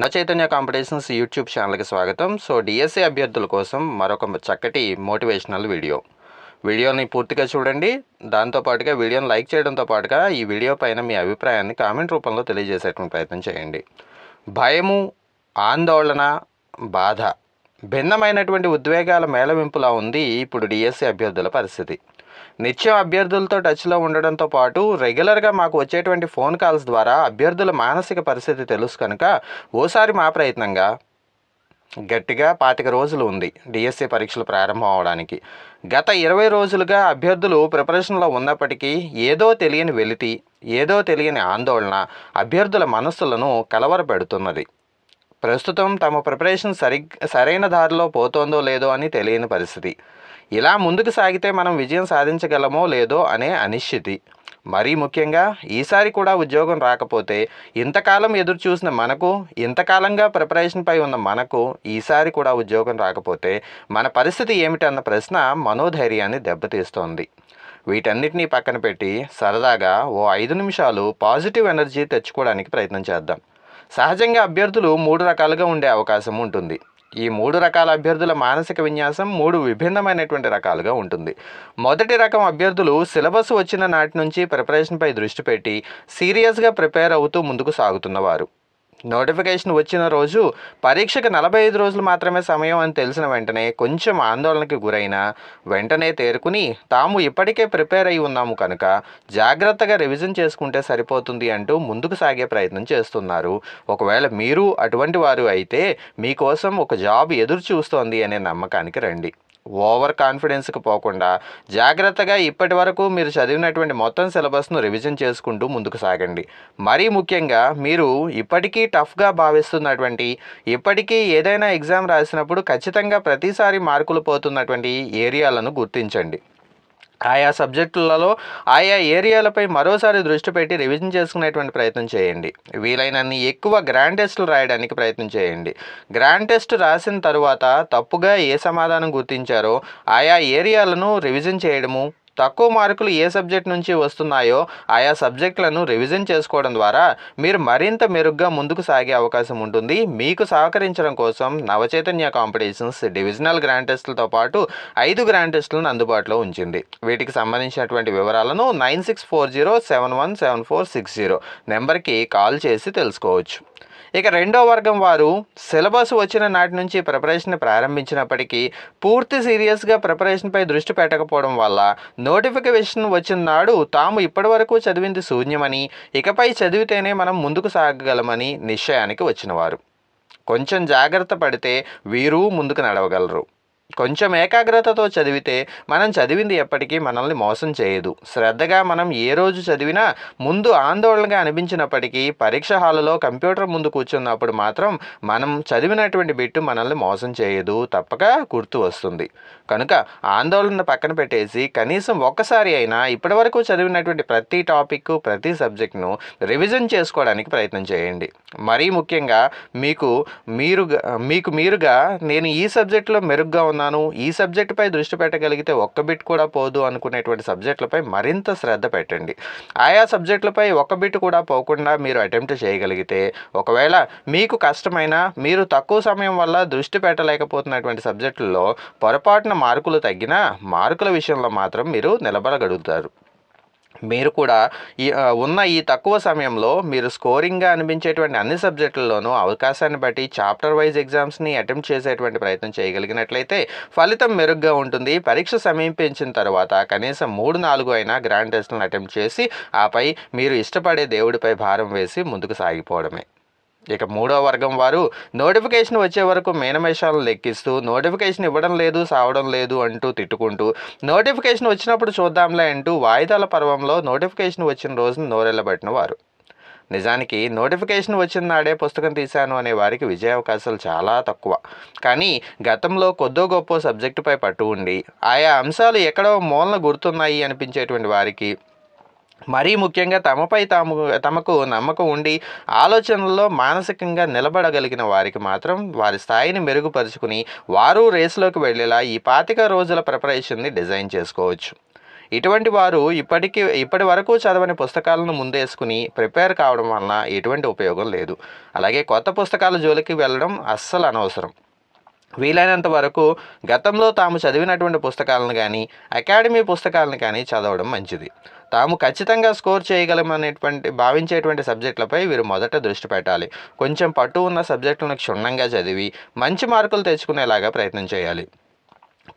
నా Chaitanya competitions YouTube ఛానల్కి స్వాగతం. సో డిఎస్సి అభ్యర్థుల కోసం మరొక చక్కటి మోటివేషనల్ వీడియో. వీడియోని పూర్తిగా చూడండి. దాంతోపాటుగా వీడియోని లైక్ చేయడంతో పాటుగా ఈ వీడియో పైన మీ అభిప్రాయాన్ని కామెంట్ రూపంలో తెలియజేసేటువంటి ప్రయత్నం చేయండి. భయము ఆందోళన బాధ భిన్నమైనటువంటి ఉద్వేగాల మేళవింపులా ఉంది ఇప్పుడు డిఎస్సి అభ్యర్థుల పరిస్థితి. నిత్యం అభ్యర్థులతో టచ్లో ఉండడంతో పాటు రెగ్యులర్గా మాకు వచ్చేటువంటి ఫోన్ కాల్స్ ద్వారా అభ్యర్థుల మానసిక పరిస్థితి తెలుసు కనుక ఓసారి మా ప్రయత్నంగా. గట్టిగా పాతిక రోజులు ఉంది డిఎస్సి పరీక్షలు ప్రారంభం అవడానికి. గత ఇరవై రోజులుగా అభ్యర్థులు ప్రిపరేషన్లో ఉన్నప్పటికీ ఏదో తెలియని వెలితి ఏదో తెలియని ఆందోళన అభ్యర్థుల మనస్సులను కలవరపెడుతున్నది. ప్రస్తుతం తమ ప్రిపరేషన్ సరి సరైన దారిలో పోతోందో లేదో అని తెలియని పరిస్థితి. ఇలా ముందుకు సాగితే మనం విజయం సాధించగలమో లేదో అనే అనిశ్చితి. మరీ ముఖ్యంగా ఈసారి కూడా ఉద్యోగం రాకపోతే ఇంతకాలం ఎదురు చూసిన మనకు ఇంతకాలంగా ప్రిపరేషన్పై ఉన్న మనకు ఈసారి కూడా ఉద్యోగం రాకపోతే మన పరిస్థితి ఏమిటన్న ప్రశ్న మనోధైర్యాన్ని దెబ్బతీస్తోంది. వీటన్నిటినీ పక్కన పెట్టి సరదాగా ఓ ఐదు నిమిషాలు పాజిటివ్ ఎనర్జీ తెచ్చుకోవడానికి ప్రయత్నం చేద్దాం. సహజంగా అభ్యర్థులు మూడు రకాలుగా ఉండే అవకాశం ఉంటుంది. ఈ మూడు రకాల అభ్యర్థుల మానసిక విన్యాసం మూడు విభిన్నమైనటువంటి రకాలుగా ఉంటుంది. మొదటి రకం అభ్యర్థులు సిలబస్ వచ్చిన నాటి నుంచి ప్రిపరేషన్పై దృష్టి పెట్టి సీరియస్గా ప్రిపేర్ అవుతూ ముందుకు సాగుతున్నవారు. నోటిఫికేషన్ వచ్చిన రోజు పరీక్షకు నలభై ఐదు రోజులు మాత్రమే సమయం అని తెలిసిన వెంటనే కొంచెం ఆందోళనకి గురైన వెంటనే తేరుకుని తాము ఇప్పటికే ప్రిపేర్ అయి ఉన్నాము కనుక జాగ్రత్తగా రివిజన్ చేసుకుంటే సరిపోతుంది అంటూ ముందుకు సాగే ప్రయత్నం చేస్తున్నారు. ఒకవేళ మీరు అటువంటి వారు అయితే మీకోసం ఒక జాబ్ ఎదురు చూస్తోంది అనే నమ్మకానికి రండి. ఓవర్ కాన్ఫిడెన్స్కి పోకుండా జాగ్రత్తగా ఇప్పటి వరకు మీరు చదివినటువంటి మొత్తం సిలబస్ను రివిజన్ చేసుకుంటూ ముందుకు సాగండి. మరీ ముఖ్యంగా మీరు ఇప్పటికీ టఫ్గా భావిస్తున్నటువంటి ఇప్పటికీ ఏదైనా ఎగ్జామ్ రాసినప్పుడు ఖచ్చితంగా ప్రతిసారి మార్కులు పోతున్నటువంటి ఏరియాలను గుర్తించండి. ఆయా సబ్జెక్టులలో ఆయా ఏరియాలపై మరోసారి దృష్టి పెట్టి రివిజన్ చేసుకునేటువంటి ప్రయత్నం చేయండి. వీలైనన్ని ఎక్కువ గ్రాండ్ టెస్టులు రాయడానికి ప్రయత్నం చేయండి. గ్రాండ్ టెస్ట్ రాసిన తరువాత తప్పుగా ఏ సమాధానం గుర్తించారో ఆయా ఏరియాలను రివిజన్ చేయడము తక్కువ మార్కులు ఏ సబ్జెక్ట్ నుంచి వస్తున్నాయో ఆయా సబ్జెక్టులను రివిజన్ చేసుకోవడం ద్వారా మీరు మరింత మెరుగ్గా ముందుకు సాగే అవకాశం ఉంటుంది. మీకు సహకరించడం కోసం నవచైతన్య కాంపిటీషన్స్ డివిజనల్ గ్రాండ్ టెస్టులతో పాటు ఐదు గ్రాండ్ టెస్టులను అందుబాటులో ఉంచింది. వీటికి సంబంధించినటువంటి వివరాలను nine six four zero seven one seven four six zero. నెంబర్కి కాల్ చేసి తెలుసుకోవచ్చు. ఇక రెండో వర్గం వారు సిలబస్ వచ్చిన నాటి నుంచి ప్రిపరేషన్ ప్రారంభించినప్పటికీ పూర్తి సీరియస్గా ప్రిపరేషన్పై దృష్టి పెట్టకపోవడం వల్ల నోటిఫికేషన్ వచ్చిన నాడు తాము ఇప్పటివరకు చదివింది శూన్యమని ఇకపై చదివితేనే మనం ముందుకు సాగగలమని నిశ్చయానికి వచ్చినవారు కొంచెం జాగ్రత్త పడితే వీరు ముందుకు నడవగలరు. కొంచెం ఏకాగ్రతతో చదివితే మనం చదివింది ఎప్పటికీ మనల్ని మోసం చేయదు. శ్రద్ధగా మనం ఏ రోజు చదివినా ముందు ఆందోళనగా అనిపించినప్పటికీ పరీక్ష హాలులో కంప్యూటర్ ముందు కూర్చున్నప్పుడు మాత్రం మనం చదివినటువంటి బిట్టు మనల్ని మోసం చేయదు. తప్పక గుర్తు వస్తుంది. కనుక ఆందోళన పక్కన పెట్టేసి కనీసం ఒక్కసారి అయినా ఇప్పటివరకు చదివినటువంటి ప్రతి టాపిక్ ప్రతి సబ్జెక్ట్ను రివిజన్ చేసుకోవడానికి ప్రయత్నం చేయండి. మరీ ముఖ్యంగా మీకు మీరుగా మీకు మీరుగా నేను ఈ సబ్జెక్టులో మెరుగ్గా ఉన్నాను ఈ సబ్జెక్టుపై దృష్టి పెట్టగలిగితే ఒక్క బిట్ కూడా పోదు అనుకునేటువంటి సబ్జెక్టులపై మరింత శ్రద్ధ పెట్టండి. ఆయా సబ్జెక్టులపై ఒక్క బిట్ కూడా పోకుండా మీరు అటెంప్ట్ చేయగలిగితే ఒకవేళ మీకు కష్టమైన మీరు తక్కువ సమయం వల్ల దృష్టి పెట్టలేకపోతున్నటువంటి సబ్జెక్టుల్లో పొరపాటున మార్కులు తగ్గినా మార్కుల విషయంలో మాత్రం మీరు నిలబడగలుగుతారు. మీరు కూడా ఈ ఉన్న ఈ తక్కువ సమయంలో మీరు స్కోరింగ్గా అనిపించేటువంటి అన్ని సబ్జెక్టుల్లోనూ అవకాశాన్ని బట్టి చాప్టర్ వైజ్ ఎగ్జామ్స్ని అటెంప్ట్ చేసేటువంటి ప్రయత్నం చేయగలిగినట్లయితే ఫలితం మెరుగ్గా ఉంటుంది. పరీక్ష సమీపించిన తర్వాత కనీసం మూడు నాలుగు అయినా గ్రాండ్ టెస్ట్లను అటెంప్ట్ చేసి ఆపై మీరు ఇష్టపడే దేవుడిపై భారం వేసి ముందుకు సాగిపోవడమే. ఇక మూడో వర్గం వారు నోటిఫికేషన్ వచ్చే వరకు మేనమేషాలను లెక్కిస్తూ నోటిఫికేషన్ ఇవ్వడం లేదు సావడం లేదు అంటూ తిట్టుకుంటూ నోటిఫికేషన్ వచ్చినప్పుడు చూద్దాంలే అంటూ వాయిదాల పర్వంలో నోటిఫికేషన్ వచ్చిన రోజున నోరెళ్ళబట్టిన వారు. నిజానికి నోటిఫికేషన్ వచ్చిన నాడే పుస్తకం తీశాను అనే వారికి విజయ అవకాశాలు చాలా తక్కువ. కానీ గతంలో కొద్దో గొప్ప సబ్జెక్టుపై పట్టు ఉండి ఆయా అంశాలు ఎక్కడో మూలన గుర్తున్నాయి అనిపించేటువంటి వారికి మరీ ముఖ్యంగా తమపై తాము తమకు నమ్మకం ఉండి ఆలోచనల్లో మానసికంగా నిలబడగలిగిన వారికి మాత్రం వారి స్థాయిని మెరుగుపరుచుకుని వారు రేసులోకి వెళ్ళేలా ఈ పాతిక రోజుల ప్రిపరేషన్ని డిజైన్ చేసుకోవచ్చు. ఇటువంటి వారు ఇప్పటికీ ఇప్పటి వరకు చదవని పుస్తకాలను ముందేసుకుని ప్రిపేర్ కావడం వలన ఎటువంటి ఉపయోగం లేదు. అలాగే కొత్త పుస్తకాల జోలికి వెళ్ళడం అస్సలు అనవసరం. వీలైనంత వరకు గతంలో తాము చదివినటువంటి పుస్తకాలను కానీ అకాడమీ పుస్తకాలను కానీ చదవడం మంచిది. తాము ఖచ్చితంగా స్కోర్ చేయగలమనేటువంటి భావించేటువంటి సబ్జెక్టులపై వీరు మొదట దృష్టి పెట్టాలి. కొంచెం పట్టు ఉన్న సబ్జెక్టులను క్షుణ్ణంగా చదివి మంచి మార్కులు తెచ్చుకునేలాగా ప్రయత్నం చేయాలి.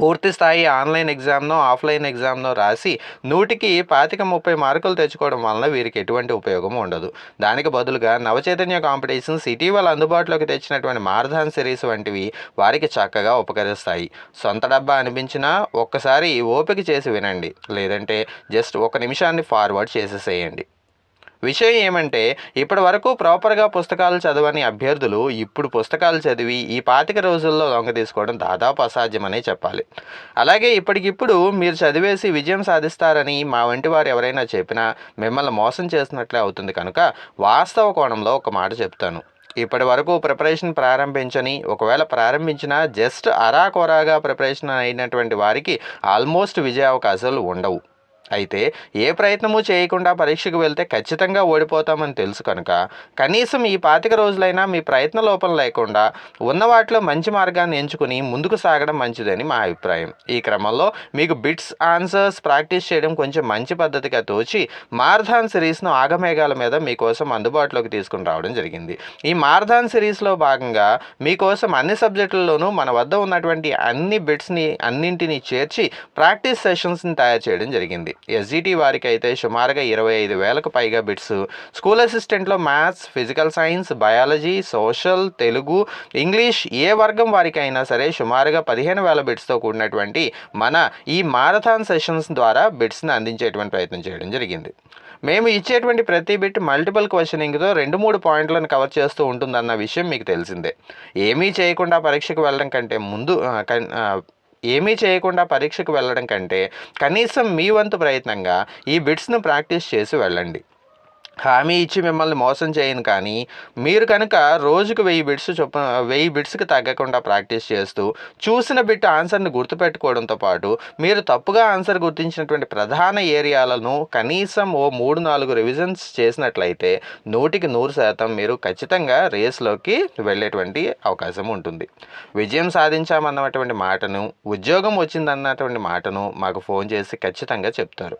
పూర్తి స్థాయి ఆన్లైన్ ఎగ్జామ్నో ఆఫ్లైన్ ఎగ్జామ్నో రాసి నూటికి పాతిక ముప్పై మార్కులు తెచ్చుకోవడం వలన వీరికి ఎటువంటి ఉపయోగం ఉండదు. దానికి బదులుగా నవచైతన్య కాంపిటీషన్స్ ఇటీవల అందుబాటులోకి తెచ్చినటువంటి మారథాన్ సిరీస్ వంటివి వారికి చక్కగా ఉపకరిస్తాయి. సొంత డబ్బా అనిపించినా ఒక్కసారి ఓపిక చేసి వినండి. లేదంటే జస్ట్ ఒక నిమిషాన్ని ఫార్వర్డ్ చేసేసేయండి. విషయం ఏమంటే ఇప్పటి వరకు ప్రాపర్గా పుస్తకాలు చదవని అభ్యర్థులు ఇప్పుడు పుస్తకాలు చదివి ఈ పాతిక రోజుల్లో లొంగ తీసుకోవడం దాదాపు అసాధ్యమనే చెప్పాలి. అలాగే ఇప్పటికిప్పుడు మీరు చదివేసి విజయం సాధిస్తారని మా వంటి వారు ఎవరైనా చెప్పినా మిమ్మల్ని మోసం చేసినట్లే అవుతుంది కనుక వాస్తవ కోణంలో ఒక మాట చెప్తాను. ఇప్పటి వరకు ప్రిపరేషన్ ప్రారంభించని ఒకవేళ ప్రారంభించినా జస్ట్ అరాకొరాగా ప్రిపరేషన్ అయినటువంటి వారికి ఆల్మోస్ట్ విజయ అవకాశాలు ఉండవు. అయితే ఏ ప్రయత్నము చేయకుండా పరీక్షకు వెళ్తే ఖచ్చితంగా ఓడిపోతామని తెలుసు కనుక. కనీసం ఈ పాతిక రోజులైనా మీ ప్రయత్న లోపం లేకుండా ఉన్న వాటిలో మంచి మార్గాన్ని ఎంచుకుని ముందుకు సాగడం మంచిదని మా అభిప్రాయం. ఈ క్రమంలో మీకు బిట్స్ ఆన్సర్స్ ప్రాక్టీస్ చేయడం కొంచెం మంచి పద్ధతిగా తోచి మారథాన్ సిరీస్ను ఆగమేఘాల మీద మీకోసం అందుబాటులోకి తీసుకుని రావడం జరిగింది. ఈ మారథాన్ సిరీస్లో భాగంగా మీకోసం అన్ని సబ్జెక్టుల్లోనూ మన వద్ద ఉన్నటువంటి అన్ని బిట్స్ని అన్నింటినీ చేర్చి ప్రాక్టీస్ సెషన్స్ని తయారు చేయడం జరిగింది. ఎస్జిటి వారికి అయితే సుమారుగా ఇరవై ఐదు వేలకు పైగా bits. School అసిస్టెంట్లో maths physical science biology social Telugu English ఏ వర్గం వారికైనా సరే సుమారుగా పదిహేను వేల బిట్స్తో కూడినటువంటి మన ఈ మారథాన్ సెషన్స్ ద్వారా బిట్స్ని అందించేటువంటి ప్రయత్నం చేయడం జరిగింది. మేము ఇచ్చేటువంటి ప్రతి బిట్ మల్టిపుల్ క్వశ్చనింగ్తో రెండు మూడు పాయింట్లను కవర్ చేస్తూ ఉంటుందన్న విషయం మీకు తెలిసిందే. ఏమీ చేయకుండా పరీక్షకు వెళ్ళడం కంటే ముందు కన్- ఏమీ చేయకుండా పరీక్షకు వెళ్ళడం కంటే కనీసం మీ వంతు ప్రయత్నంగా ఈ బిట్స్ను ప్రాక్టీస్ చేసి వెళ్ళండి. హామీ ఇచ్చి మిమ్మల్ని మోసం చేయను కానీ మీరు కనుక రోజుకు వెయ్యి బిట్స్ చొప్పున వెయ్యి బిట్స్కి తగ్గకుండా ప్రాక్టీస్ చేస్తూ చూసిన బిట్ ఆన్సర్ని గుర్తుపెట్టుకోవడంతో పాటు మీరు తప్పుగా ఆన్సర్ గుర్తించినటువంటి ప్రధాన ఏరియాలను కనీసం ఓ మూడు నాలుగు రివిజన్స్ చేసినట్లయితే నూటికి నూరు శాతం మీరు ఖచ్చితంగా రేస్లోకి వెళ్ళేటువంటి అవకాశం ఉంటుంది. విజయం సాధించామన్నటువంటి మాటను ఉద్యోగం వచ్చిందన్నటువంటి మాటను మాకు ఫోన్ చేసి ఖచ్చితంగా చెప్తారు.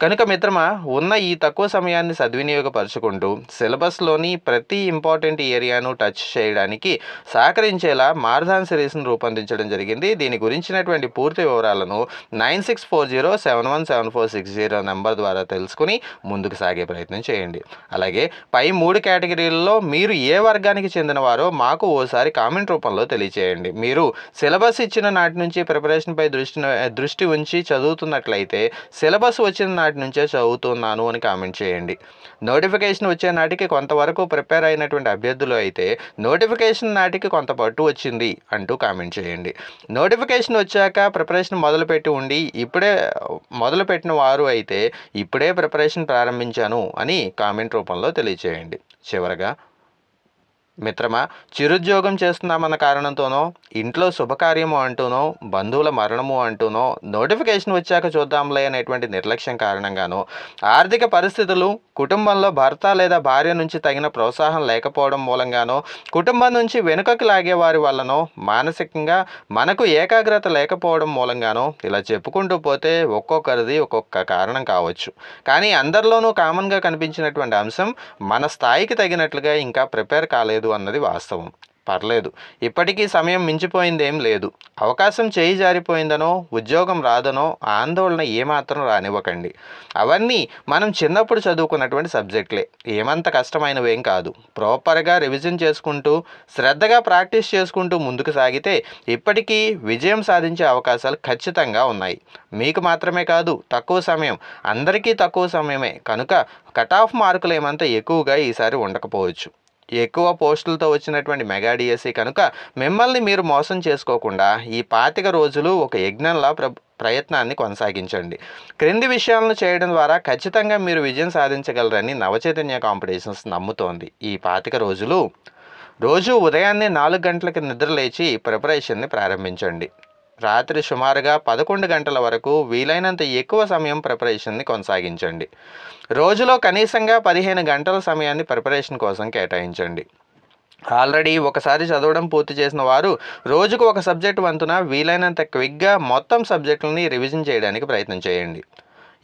కనుక మిత్రమా ఉన్న ఈ తక్కువ సమయాన్ని సద్వినియోగపరచుకుంటూ సిలబస్లోని ప్రతి ఇంపార్టెంట్ ఏరియాను టచ్ చేయడానికి సహకరించేలా మారథాన్ సిరీస్ను రూపొందించడం జరిగింది. దీని గురించినటువంటి పూర్తి వివరాలను nine six four zero seven one seven four six zero number ద్వారా తెలుసుకుని ముందుకు సాగే ప్రయత్నం చేయండి. అలాగే పై మూడు కేటగిరీలలో మీరు ఏ వర్గానికి చెందినవారో మాకు ఓసారి కామెంట్ రూపంలో తెలియచేయండి. మీరు సిలబస్ ఇచ్చిన నాటి నుంచి ప్రిపరేషన్పై దృష్టి దృష్టి ఉంచి చదువుతున్నట్లయితే సిలబస్ వచ్చిన నాటి నుంచే చదువుతున్నాను అని కామెంట్ చేయండి. నోటిఫికేషన్ వచ్చే నాటికి కొంతవరకు ప్రిపేర్ అయినటువంటి అభ్యర్థులు అయితే నోటిఫికేషన్ నాటికి కొంత పట్టు వచ్చింది అంటూ కామెంట్ చేయండి. నోటిఫికేషన్ వచ్చాక ప్రిపరేషన్ మొదలుపెట్టి ఉండి ఇప్పుడే మొదలుపెట్టిన వారు అయితే ఇప్పుడే ప్రిపరేషన్ ప్రారంభించాను అని కామెంట్ రూపంలో తెలియచేయండి. చివరగా మిత్రమా చిరుద్యోగం చేస్తున్నామన్న కారణంతోనో ఇంట్లో శుభకార్యము అంటూనో బంధువుల మరణము అంటూనో నోటిఫికేషన్ వచ్చాక చూద్దాంలే అనేటువంటి నిర్లక్ష్యం కారణంగానో ఆర్థిక పరిస్థితులు కుటుంబంలో భర్త లేదా భార్య నుంచి తగిన ప్రోత్సాహం లేకపోవడం మూలంగానో కుటుంబం నుంచి వెనుకకు లాగే వారి వల్లనో మానసికంగా మనకు ఏకాగ్రత లేకపోవడం మూలంగానో ఇలా చెప్పుకుంటూ పోతే ఒక్కొక్కరిది ఒక్కొక్క కారణం కావచ్చు. కానీ అందరిలోనూ కామన్గా కనిపించినటువంటి అంశం మన స్థాయికి తగినట్లుగా ఇంకా ప్రిపేర్ కాలేదు అన్నది వాస్తవం. పర్లేదు. ఇప్పటికీ సమయం మించిపోయిందేం లేదు. అవకాశం చేయి జారిపోయిందనో ఉద్యోగం రాదనో ఆందోళన ఏమాత్రం రానివ్వకండి. అవన్నీ మనం చిన్నప్పుడు చదువుకున్నటువంటి సబ్జెక్టులే. ఏమంత కష్టమైనవేం కాదు. ప్రాపర్గా రివిజన్ చేసుకుంటూ శ్రద్ధగా ప్రాక్టీస్ చేసుకుంటూ ముందుకు సాగితే ఇప్పటికీ విజయం సాధించే అవకాశాలు ఖచ్చితంగా ఉన్నాయి. మీకు మాత్రమే కాదు తక్కువ సమయం. అందరికీ తక్కువ సమయమే. కనుక కట్ ఆఫ్ మార్కులు ఏమంత ఎక్కువగా ఈసారి ఉండకపోవచ్చు. ఎక్కువ పోస్టులతో వచ్చినటువంటి మెగా డిఎస్సి కనుక మిమ్మల్ని మీరు మోసం చేసుకోకుండా ఈ పాతిక రోజులు ఒక యజ్ఞంలా ప్ర ప్రయత్నాన్ని కొనసాగించండి. క్రింది విషయాలను చేయడం ద్వారా ఖచ్చితంగా మీరు విజయం సాధించగలరని నవచైతన్య కాంపిటీషన్స్ నమ్ముతోంది. ఈ పాతిక రోజులు రోజు ఉదయాన్నే నాలుగు గంటలకు నిద్ర లేచి ప్రిపరేషన్ని ప్రారంభించండి. రాత్రి సుమారుగా పదకొండు గంటల వరకు వీలైనంత ఎక్కువ సమయం ప్రిపరేషన్ని కొనసాగించండి. రోజులో కనీసంగా పదిహేను గంటల సమయాన్ని ప్రిపరేషన్ కోసం కేటాయించండి. ఆల్రెడీ ఒకసారి చదవడం పూర్తి చేసిన వారు రోజుకు ఒక సబ్జెక్ట్ వంతున వీలైనంత క్విక్గా మొత్తం సబ్జెక్టులని రివిజన్ చేయడానికి ప్రయత్నం చేయండి.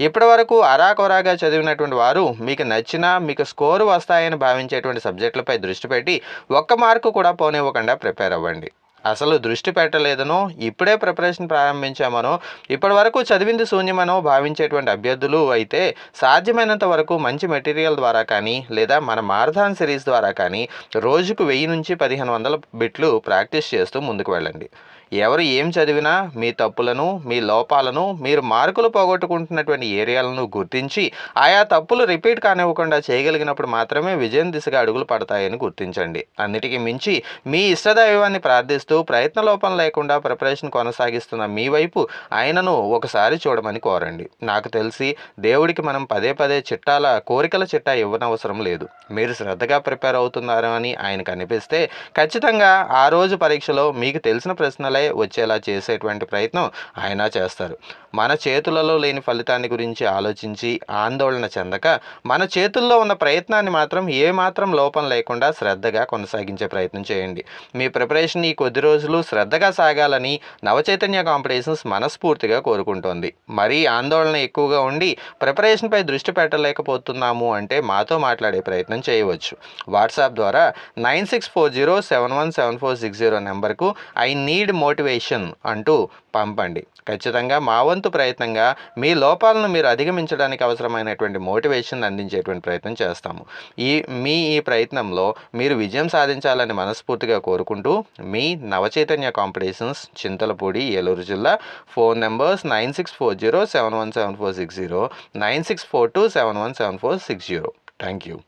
ఇప్పటి వరకు అరాకొరాగా చదివినటువంటి వారు మీకు నచ్చిన మీకు స్కోరు వస్తాయని భావించేటువంటి సబ్జెక్టులపై దృష్టి పెట్టి ఒక్క మార్కు కూడా పోనివ్వకుండా ప్రిపేర్ అవ్వండి. అసలు దృష్టి పెట్టలేదనో. ఇప్పుడే ప్రిపరేషన్ ప్రారంభించామనో. ఇప్పటి వరకు చదివింది శూన్యమనో భావించేటువంటి అభ్యర్థులు అయితే సాధ్యమైనంత వరకు మంచి మెటీరియల్ ద్వారా కానీ లేదా మన మారథాన్ సిరీస్ ద్వారా కానీ రోజుకు వెయ్యి నుంచి పదిహేను వందల బిట్లు ప్రాక్టీస్ చేస్తూ ముందుకు వెళ్ళండి. ఎవరు ఏం చదివినా మీ తప్పులను మీ లోపాలను మీరు మార్కులు పోగొట్టుకుంటున్నటువంటి ఏరియాలను గుర్తించి ఆయా తప్పులు రిపీట్ కానివ్వకుండా చేయగలిగినప్పుడు మాత్రమే విజయం దిశగా అడుగులు పడతాయని గుర్తించండి. అన్నిటికీ మించి మీ ఇష్టదైవాన్ని ప్రార్థిస్తూ ప్రయత్న లోపం లేకుండా ప్రిపరేషన్ కొనసాగిస్తున్న మీ వైపు ఆయనను ఒకసారి చూడమని కోరండి. నాకు తెలిసి దేవుడికి మనం పదే పదే చిట్టాల కోరికల చిట్టా ఇవ్వనవసరం లేదు. మీరు శ్రద్ధగా ప్రిపేర్ అవుతున్నారని అని ఆయనకు అనిపిస్తే ఖచ్చితంగా ఆ రోజు పరీక్షలో మీకు తెలిసిన ప్రశ్నలే వచ్చేలా చేసేటువంటి ప్రయత్నం ఆయన చేస్తారు. మన చేతులలో లేని ఫలితాన్ని గురించి ఆలోచించి ఆందోళన చెందక మన చేతుల్లో ఉన్న ప్రయత్నాన్ని మాత్రం ఏమాత్రం లోపం లేకుండా శ్రద్ధగా కొనసాగించే ప్రయత్నం చేయండి. మీ ప్రిపరేషన్ ఈ కొద్ది రోజులు శ్రద్ధగా సాగాలని నవచైతన్య కాంపిటీషన్స్ మనస్ఫూర్తిగా కోరుకుంటోంది. మరీ ఆందోళన ఎక్కువగా ఉండి ప్రిపరేషన్పై దృష్టి పెట్టలేకపోతున్నాము అంటే మాతో మాట్లాడే ప్రయత్నం చేయవచ్చు. వాట్సాప్ ద్వారా nine six four zero seven one seven four six zero నెంబర్కు ఐ నీడ్ మోటివేషన్ అంటూ పంపండి. ఖచ్చితంగా మా వంతు ప్రయత్నంగా మీ లోపాలను మీరు అధిగమించడానికి అవసరమైనటువంటి మోటివేషన్ అందించేటువంటి ప్రయత్నం చేస్తాము. ఈ మీ ఈ ప్రయత్నంలో మీరు విజయం సాధించాలని మనస్ఫూర్తిగా కోరుకుంటూ మీ నవచైతన్య కాంపిటీషన్స్ చింతలపూడి ఏలూరు జిల్లా. Phone numbers nine six four zero seven one seven four six zero nine six four two seven one seven four six zero. Thank you.